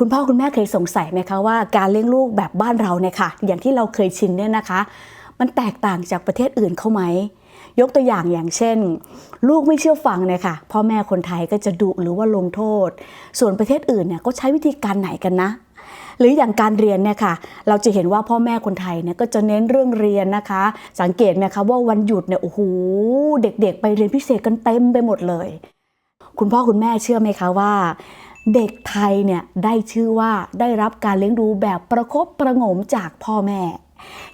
คุณพ่อคุณแม่เคยสงสัยไหมคะว่าการเลี้ยงลูกแบบบ้านเราเนี่ยค่ะ อย่างที่เราเคยชินเนี่ยนะคะ มันแตกต่างจากประเทศอื่นเขาไหมยกตัวอย่างอย่างเช่น ลูกไม่เชื่อฟังเนี่ยค่ะพ่อแม่คนไทยก็จะดุหรือว่าลงโทษ ส่วนประเทศอื่นเนี่ยก็ใช้วิธีการไหนกันนะหรืออย่างการเรียนเนี่ยค่ะ เราจะเห็นว่าพ่อแม่คนไทยเนี่ยก็จะเน้นเรื่องเรียนนะคะ สังเกตไหมคะว่าวันหยุดเนี่ยโอ้โหเด็กๆ ไปเรียนพิเศษกันเต็มไปหมดเลย คุณพ่อคุณแม่เชื่อไหมคะว่า เด็กไทยเนี่ยได้ชื่อว่าได้รับการเลี้ยงดูแบบประคบประงมจากพ่อแม่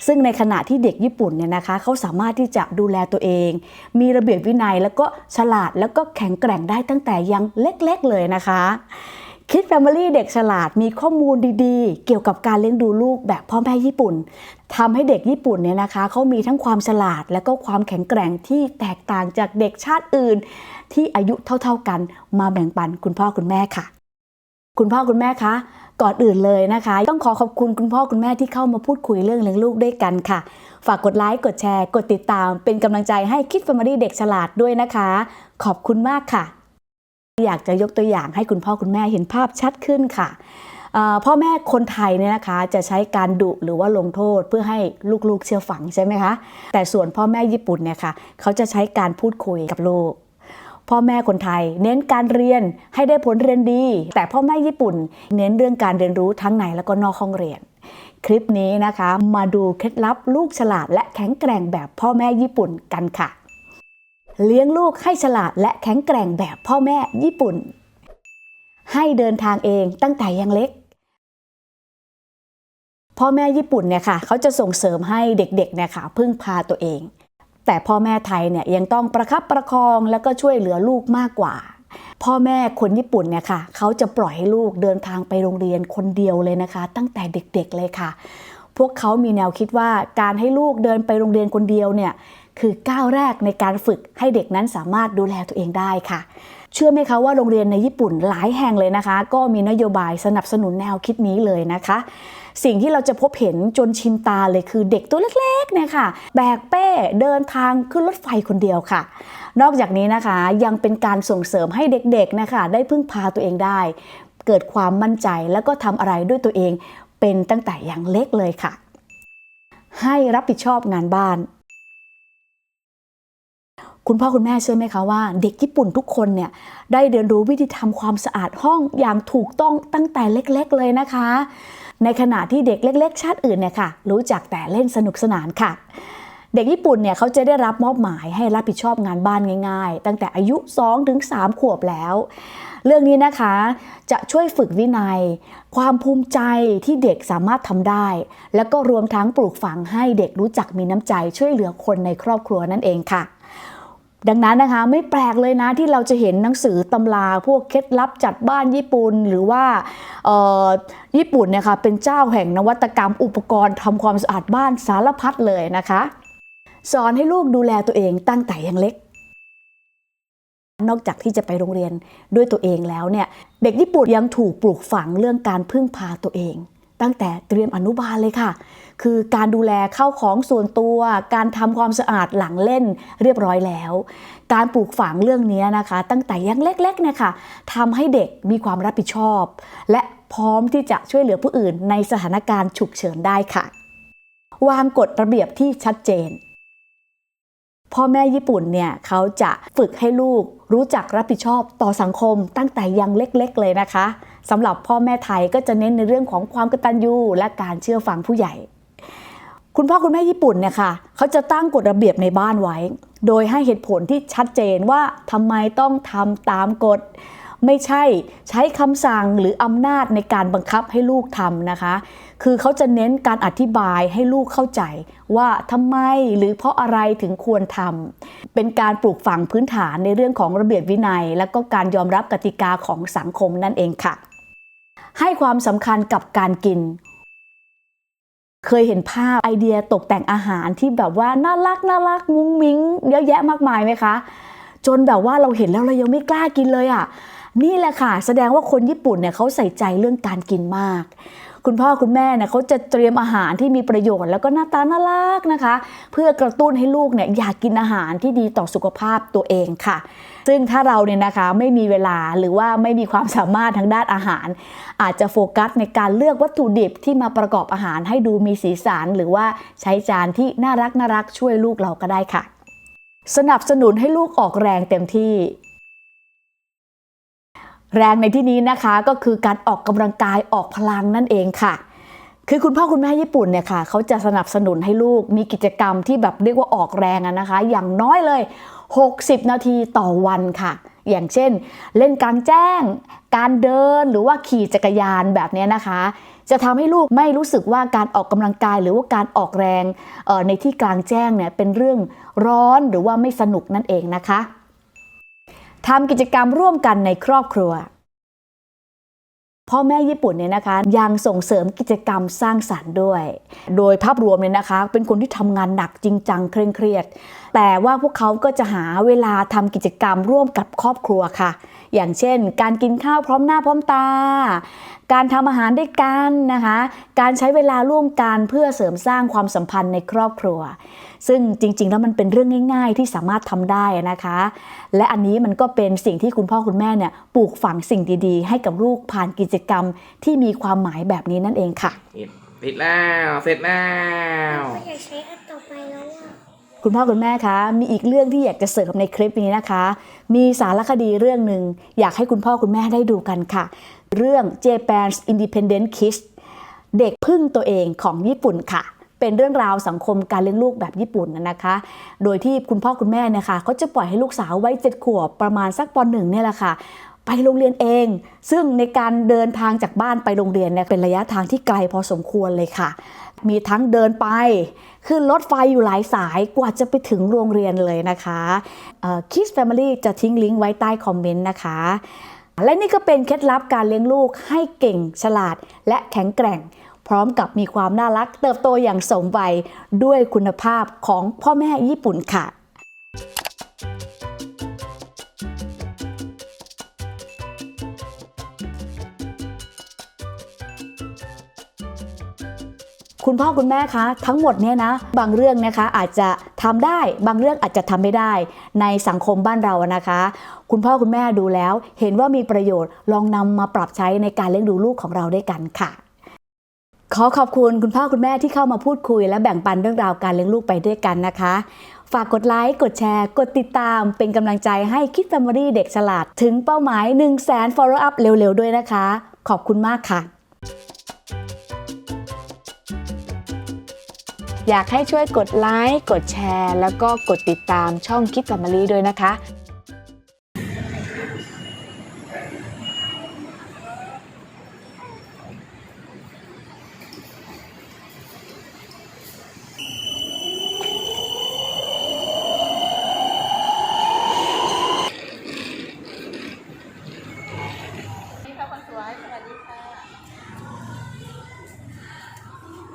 ซึ่งในขณะที่เด็กญี่ปุ่นเนี่ยนะคะเขาสามารถที่จะดูแลตัวเอง มีระเบียบวินัยแล้วก็ฉลาดแล้วก็แข็งแกร่งได้ตั้งแต่ยังเล็กๆเลยนะคะคิดแฟมิลี่เด็กฉลาดมีข้อมูลดีๆ เกี่ยวกับการเลี้ยงดูลูกแบบพ่อแม่ญี่ปุ่นทำให้เด็กญี่ปุ่นเนี่ยนะคะเขามีทั้งความฉลาดและก็ความแข็งแกร่งที่แตกต่างจากเด็กชาติอื่น ที่อายุเท่าๆกันมาแบ่งปันคุณพ่อคุณแม่ค่ะ คุณพ่อคุณแม่คะก่อนอื่นเลยนะคะ ต้องขอขอบคุณคุณพ่อคุณแม่ที่เข้ามาพูดคุยเรื่องเลี้ยงลูกด้วยกันค่ะ ฝากกดไลค์กดแชร์ กดติดตาม เป็นกำลังใจให้คิดแฟมิลี่เด็กฉลาดด้วยนะคะ ขอบคุณมากค่ะ อยากจะยกตัวอย่างให้คุณพ่อคุณแม่เห็นภาพชัดขึ้นค่ะพ่อแม่คนไทยเนี่ยนะคะจะใช้การดุหรือว่าลงโทษเพื่อให้ลูกๆเชื่อฟังใช่ไหมคะแต่ส่วนพ่อแม่ญี่ปุ่นเนี่ยค่ะเขาจะใช้การพูดคุยกับลูก พ่อแม่คนไทย เน้นการเรียนให้ได้ผลเรียนดี แต่พ่อแม่ญี่ปุ่น เน้นเรื่องการเรียนรู้ทั้งในแล้วก็นอกห้องเรียน คลิปนี้นะคะ มาดูเคล็ดลับลูกฉลาดและแข็งแกร่งแบบพ่อแม่ญี่ปุ่นกันค่ะ เลี้ยงลูกให้ฉลาดและแข็งแกร่งแบบพ่อแม่ญี่ปุ่น ให้เดินทางเองตั้งแต่ยังเล็กพ่อแม่ญี่ปุ่นเนี่ยค่ะเขาจะส่งเสริมให้เด็กๆเนี่ยค่ะพึ่งพาตัวเอง แต่พ่อแม่ไทยเนี่ยยังต้องประคับประคองแล้วก็ช่วยเหลือลูกมากกว่า พ่อแม่คนญี่ปุ่นเนี่ยค่ะเขาจะปล่อยให้ลูกเดินทางไปโรงเรียนคนเดียวเลยนะคะ ตั้งแต่เด็กๆเลยค่ะ พวกเขามีแนวคิดว่าการให้ลูกเดินไปโรงเรียนคนเดียวเนี่ยคือก้าวแรกในการฝึกให้เด็กนั้นสามารถดูแลตัวเองได้ค่ะ เชื่อไหมคะว่าโรงเรียนในญี่ปุ่นหลายแห่งเลยนะคะ ก็มีนโยบายสนับสนุนแนวคิดนี้เลยนะคะ สิ่งที่เราจะพบเห็นจนชินตาเลยคือเด็กตัวเล็กๆเนี่ยค่ะ แบกเป้เดินทางขึ้นรถไฟคนเดียวค่ะ นอกจากนี้นะคะยังเป็นการส่งเสริมให้เด็กๆนะคะได้พึ่งพาตัวเองได้ เกิดความมั่นใจแล้วก็ทำอะไรด้วยตัวเองเป็นตั้งแต่อย่างเล็กเลยค่ะ ให้รับผิดชอบงานบ้านคุณพ่อคุณแม่เชื่อไหมคะว่าเด็กญี่ปุ่นทุกคนเนี่ยได้เรียนรู้วิธีทำความสะอาดห้องอย่างถูกต้องตั้งแต่เล็กๆเลยนะคะ ในขณะที่เด็กเล็ก ๆ ชาติอื่นเนี่ยค่ะรู้จักแต่เล่นสนุกสนานค่ะ เด็กญี่ปุ่นเนี่ยเขาจะได้รับมอบหมายให้รับผิดชอบงานบ้านง่าย ๆ ตั้งแต่อายุ 2-3ขวบแล้ว เรื่องนี้นะคะจะช่วยฝึกวินัย ความภูมิใจที่เด็กสามารถทำได้ แล้วก็รวมทั้งปลูกฝังให้เด็กรู้จักมีน้ำใจช่วยเหลือคนในครอบครัวนั่นเองค่ะ ดังนั้นนะคะไม่แปลกเลยนะที่เราจะเห็นหนังสือตำราพวกเคล็ดลับจัดบ้านญี่ปุ่นหรือว่าญี่ปุ่นเนี่ยค่ะเป็นเจ้าแห่งนวัตกรรมอุปกรณ์ทำความสะอาดบ้านสารพัดเลยนะคะ สอนให้ลูกดูแลตัวเองตั้งแต่ยังเล็ก นอกจากที่จะไปโรงเรียนด้วยตัวเองแล้วเนี่ยเด็กญี่ปุ่นยังถูกปลูกฝังเรื่องการพึ่งพาตัวเอง ตั้งแต่เตรียมอนุบาลเลยค่ะ คือการดูแลเข้าของส่วนตัว การทำความสะอาดหลังเล่นเรียบร้อยแล้ว การปลูกฝังเรื่องนี้นะคะ ตั้งแต่ยังเล็กๆเนี่ยค่ะทำให้เด็กมีความรับผิดชอบ และพร้อมที่จะช่วยเหลือผู้อื่นในสถานการณ์ฉุกเฉินได้ค่ะ วางกฎระเบียบที่ชัดเจนพ่อแม่ญี่ปุ่นเนี่ยเขาจะฝึกให้ลูกรู้จักรับผิดชอบต่อสังคมตั้งแต่ยังเล็กๆเลยนะคะ สำหรับพ่อแม่ไทยก็จะเน้นในเรื่องของความกตัญญูและการเชื่อฟังผู้ใหญ่ คุณพ่อคุณแม่ญี่ปุ่นเนี่ยค่ะเขาจะตั้งกฎระเบียบในบ้านไว้ โดยให้เหตุผลที่ชัดเจนว่าทำไมต้องทำตามกฎไม่ใช่ใช้คำสั่งหรืออำนาจในการบังคับให้ลูกทำนะคะ คือเขาจะเน้นการอธิบายให้ลูกเข้าใจ ว่าทำไมหรือเพราะอะไรถึงควรทำเป็นการปลูกฝังพื้นฐานในเรื่องของระเบียบวินัย และก็การยอมรับกติกาของสังคมนั่นเองค่ะ ให้ความสำคัญกับการกิน เคยเห็นภาพไอเดียตกแต่งอาหารที่แบบว่าน่ารักน่ารักมุ้งมิ้งเยอะแยะมากมายไหมคะ จนแบบว่าเราเห็นแล้วเรายังไม่กล้ากินเลยอะ่ะนี่แหละค่ะ แสดงว่าคนญี่ปุ่นเนี่ยเขาใส่ใจเรื่องการกินมาก คุณพ่อคุณแม่เนี่ยเขาจะเตรียมอาหารที่มีประโยชน์แล้วก็หน้าตาน่ารักนะคะ เพื่อกระตุ้นให้ลูกเนี่ยอยากกินอาหารที่ดีต่อสุขภาพตัวเองค่ะ ซึ่งถ้าเราเนี่ยนะคะไม่มีเวลาหรือว่าไม่มีความสามารถทางด้านอาหาร อาจจะโฟกัสในการเลือกวัตถุดิบที่มาประกอบอาหารให้ดูมีสีสันหรือว่าใช้จานที่น่ารักน่ารักช่วยลูกเราก็ได้ค่ะ สนับสนุนให้ลูกออกแรงเต็มที่แรงในที่นี้นะคะก็คือการออกกำลังกายออกพลังนั่นเองค่ะ คือคุณพ่อคุณแม่ญี่ปุ่นเนี่ยค่ะเขาจะสนับสนุนให้ลูกมีกิจกรรมที่แบบเรียกว่าออกแรงนะคะ อย่างน้อยเลย 60 นาทีต่อวันค่ะ อย่างเช่น เล่นกลางแจ้ง การเดินหรือว่าขี่จักรยานแบบนี้นะคะ จะทำให้ลูกไม่รู้สึกว่าการออกกำลังกายหรือว่าการออกแรงในที่กลางแจ้งเนี่ยเป็นเรื่องร้อนหรือว่าไม่สนุกนั่นเองนะคะทำกิจกรรมร่วมกันในครอบครัว พ่อแม่ญี่ปุ่นเนี่ยนะคะยังส่งเสริมกิจกรรมสร้างสรรค์ด้วย โดยภาพรวมเนี่ยนะคะ เป็นคนที่ทำงานหนักจริงจังเคร่งเครียด แต่ว่าพวกเขาก็จะหาเวลาทำกิจกรรมร่วมกับครอบครัวค่ะ อย่างเช่น การกินข้าวพร้อมหน้าพร้อมตา การทำอาหารด้วยกันนะคะ การใช้เวลาร่วมกันเพื่อเสริมสร้างความสัมพันธ์ในครอบครัว ซึ่งจริง ๆ แล้วมันเป็นเรื่องง่าย ๆ ที่สามารถทำได้นะคะ และอันนี้มันก็เป็นสิ่งที่คุณพ่อคุณแม่เนี่ยปลูกฝังสิ่งดีๆ ให้กับลูกผ่านกิจกรรมที่มีความหมายแบบนี้นั่นเองค่ะ ติดติดแล้ว เสร็จแล้วก็อยากใช้อันต่อไปแล้วอะ คุณพ่อคุณแม่คะ มีอีกเรื่องที่อยากจะเสริมในคลิปนี้นะคะ มีสารคดีเรื่องหนึ่งอยากให้คุณพ่อคุณแม่ได้ดูกันค่ะ เรื่อง Japan's Independent Kids เด็กพึ่งตัวเองของญี่ปุ่นค่ะเป็นเรื่องราวสังคมการเลี้ยงลูกแบบญี่ปุ่นนะคะ โดยที่คุณพ่อคุณแม่เนะคะเขาจะปล่อยให้ลูกสาววัยเจ็ดขวบประมาณสักปหนึ่งเนี่ยแหละค่ะ ไปโรงเรียนเอง ซึ่งในการเดินทางจากบ้านไปโรงเรียนเนี่ยเป็นระยะทางที่ไกลพอสมควรเลยค่ะ มีทั้งเดินไป ขึ้นรถไฟอยู่หลายสายกว่าจะไปถึงโรงเรียนเลยนะคะคิสแฟมิลี่จะทิ้งลิงก์ไว้ใต้คอมเมนต์นะคะ และนี่ก็เป็นเคล็ดลับการเลี้ยงลูกให้เก่งฉลาด และแข็งแกร่ง พร้อมกับมีความน่ารักเติบโตอย่างสมวัยด้วยคุณภาพของพ่อแม่ญี่ปุ่นค่ะ คุณพ่อคุณแม่คะทั้งหมดเนี่ยนะบางเรื่องนะคะอาจจะทำได้บางเรื่องอาจจะทำไม่ได้ ในสังคมบ้านเรานะคะ คุณพ่อคุณแม่ดูแล้ว เห็นว่ามีประโยชน์ลองนำมาปรับใช้ในการเลี้ยงดูลูกของเราด้วยกันค่ะ ขอขอบคุณคุณพ่อคุณแม่ที่เข้ามาพูดคุย และแบ่งปันเรื่องราวการเลี้ยงลูกไปด้วยกันนะคะ ฝากกดไลค์กดแชร์ กดติดตาม เป็นกำลังใจให้คิดแฟมิลี่เด็กฉลาด ถึงเป้าหมาย 1 0 0 0 0แสน follow up เร็วๆด้วยนะคะ ขอบคุณมากค่ะ อยากให้ช่วยกดไลค์ กดแชร์ แล้วก็กดติดตามช่องคิดกับมารีด้วยนะคะ